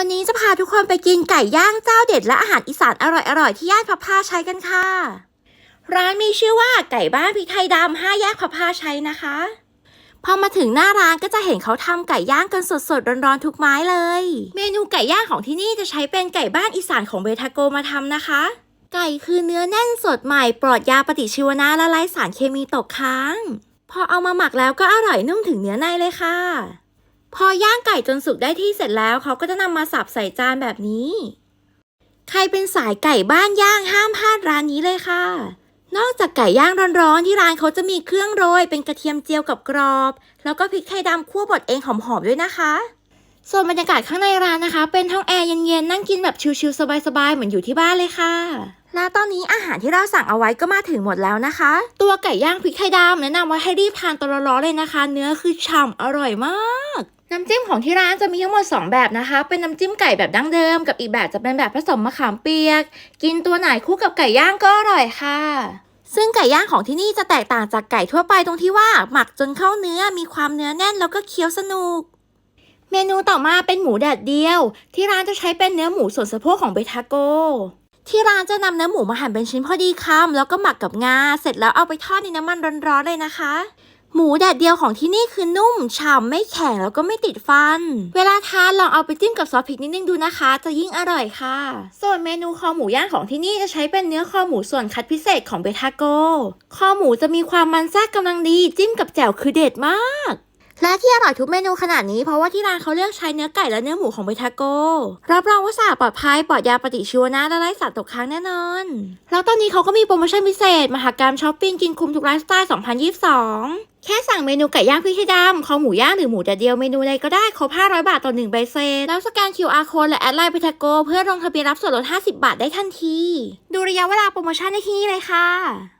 วันนี้จะพาทุกคนไปกินไก่ย่างเจ้าเด็ดและอาหารอีสานอร่อยๆ ที่ย่านพับผ้าใช้กันค่ะ ร้านมีชื่อว่าไก่บ้านพริกไทยดำห้าแยกพับผ้าใช้นะคะ พอมาถึงหน้าร้านก็จะเห็นเขาทำไก่ย่างกันสดๆร้อนๆทุกไม้เลย เมนูไก่ย่างของที่นี่จะใช้เป็นไก่บ้านอีสานของเบทาโกมาทำนะคะ ไก่คือเนื้อแน่นสดใหม่ปลอดยาปฏิชีวนะและไร้สารเคมีตกค้าง พอเอามาหมักแล้วก็อร่อยนุ่มถึงเนื้อในเลยค่ะ พอย่างไก่จนสุกได้ที่เสร็จแล้วเขาก็จะนำมาสับใส่จานแบบนี้ ใครเป็นสายไก่บ้านย่างห้ามพลาดร้านนี้เลยค่ะ นอกจากไก่ย่างร้อนๆที่ร้านเขาจะมีเครื่องโรย เป็นกระเทียมเจียวกับกรอบ แล้วก็พริกไทยดำคั่วบดเองหอมๆด้วยนะคะ ส่วนบรรยากาศข้างในร้านนะคะ เป็นห้องแอร์เย็นๆ นั่งกินแบบชิลๆ สบายๆ เหมือนอยู่ที่บ้านเลยค่ะ และตอนนี้อาหารที่เราสั่งเอาไว้ก็มาถึงหมดแล้วนะคะ ตัวไก่ย่างพริกไทยดำแนะนำว่าให้รีบทานตอนร้อนๆเลยนะคะ เนื้อคือฉ่ำอร่อยมากน้ำจิ้มของที่ร้านจะมีทั้งหมด 2 แบบนะคะ เป็นน้ำจิ้มไก่แบบดั้งเดิม กับอีกแบบจะเป็นแบบผสมมะขามเปียก กินตัวไหนคู่กับไก่ย่างก็อร่อยค่ะ ซึ่งไก่ย่างของที่นี่จะแตกต่างจากไก่ทั่วไปตรงที่ว่าหมักจนเข้าเนื้อมีความเนื้อแน่นแล้วก็เคี้ยวสนุก เมนูต่อมาเป็นหมูแดดเดียว ที่ร้านจะใช้เป็นเนื้อหมูส่วนสะโพกของเบทาโก ที่ร้านจะนำเนื้อหมูมาหั่นเป็นชิ้นพอดีคำแล้วก็หมักกับงา เสร็จแล้วเอาไปทอดในน้ำมันร้อนๆเลยนะคะ หมูแดดเดียวของที่นี่คือนุ่ม ฉ่ำไม่แข็งแล้วก็ไม่ติดฟัน เวลาทานลองเอาไปจิ้มกับซอสพริกนิดนึงดูนะคะ จะยิ่งอร่อยค่ะ ส่วนเมนูคอหมูย่างของที่นี่จะใช้เป็นเนื้อคอหมูส่วนคัดพิเศษของเบทาโก คอหมูจะมีความมันแทรกกำลังดี จิ้มกับแจ่วคือเด็ดมาก และที่อร่อยทุกเมนูขนาดนี้เพราะว่าที่ร้านเขาเลือกใช้เนื้อไก่และเนื้อหมูของเบทาโกรับรองว่าสะอาดปลอดภัยปลอดยาปฏิชีวนะและไร้สารตกค้างแน่นอน แล้วตอนนี้เขาก็มีโปรโมชั่นพิเศษ มหากรรมช้อปปิ้งกินคุ้มทุกไลฟ์สไตล์ 2022 แค่สั่งเมนูไก่ย่างพริกไทยดำคอหมูย่างหรือหมูแดดเดียวเมนูใดก็ได้ครบ 500 บาทต่อ1ใบเซตแล้วสแกน QR code และแอดไลน์เบทาโกเพื่อลงทะเบียนรับส่วนลด 50 บาทได้ทันที ดูระยะเวลาโปรโมชั่นได้ที่นี่เลยค่ะ